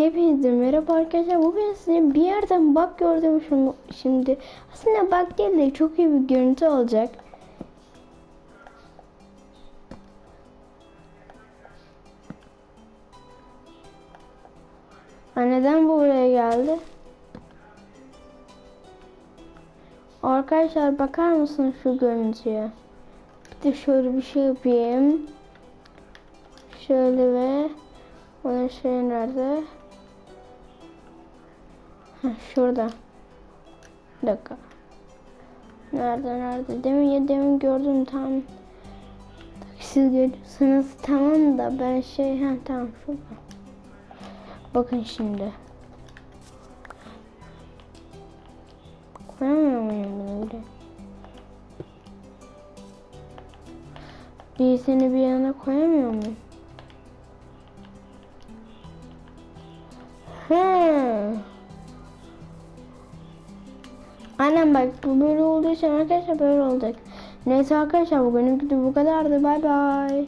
Hepinize merhaba arkadaşlar. Bugün size bir yerden bak gördüm şunu şimdi. Aslında bak değil de çok iyi bir görüntü olacak. Ha, neden bu buraya geldi? Arkadaşlar bakar mısınız şu görüntüye? Bir de şöyle bir şey yapayım. Şöyle ve onun şey nerede? Heh, şurada. Bir dakika. Nerede nerede? Demin ya demin gördüm tam. Siz görüyorsunuz tamam da ben şey ha tamam şurada. Bakın şimdi. Koyamıyor muyum bunu öyle? Birisini bir yana koyamıyor muyum? He. Aynen bak bu böyle olduğu için arkadaşlar böyle olacak. Neyse arkadaşlar bugünün video bu kadardı. Bay bay.